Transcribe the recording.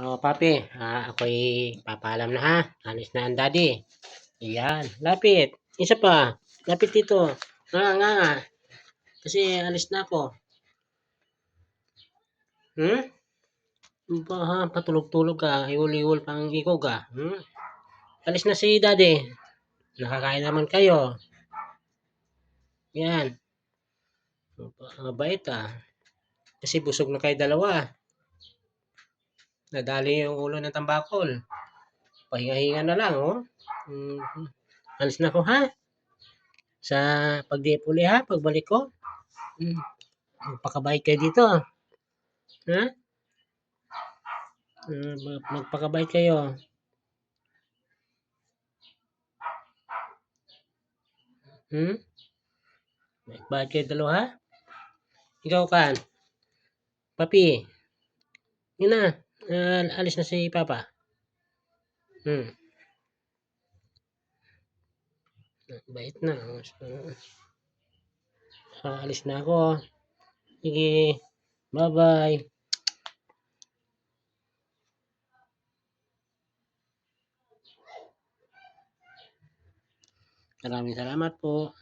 Oh, papi, ah, ako'y papaalam na ha. Alis na ang daddy. Ayan, lapit. Isa pa. Lapit dito. Nga, nga, nga. Kasi alis na ako. Hmm? Ba, ha, patulog-tulog ka. Iwol-iwol pang ikaw ka. Hmm? Alis na si daddy. Nakakain naman kayo. Yan. Mabait ah. Kasi busog na kayo dalawa. Nadali yung ulo ng tambakol. Pahinga-hinga na lang, oh. Mhm. Alis na ako, ha? Sa pagdiip uli, ha? Pagbalik ko. Mm. Magpakabait kayo dito. Ha? Mm, mag- Magpakabait kayo. Hmm? Ba't kayo dalawa, ha? Ikaw, kan? Papi. Yun na. Ah, alis na si Papa. Hmm. Bait na. Ah, alis na ako. Sige. Bye-bye. Maraming salamat po.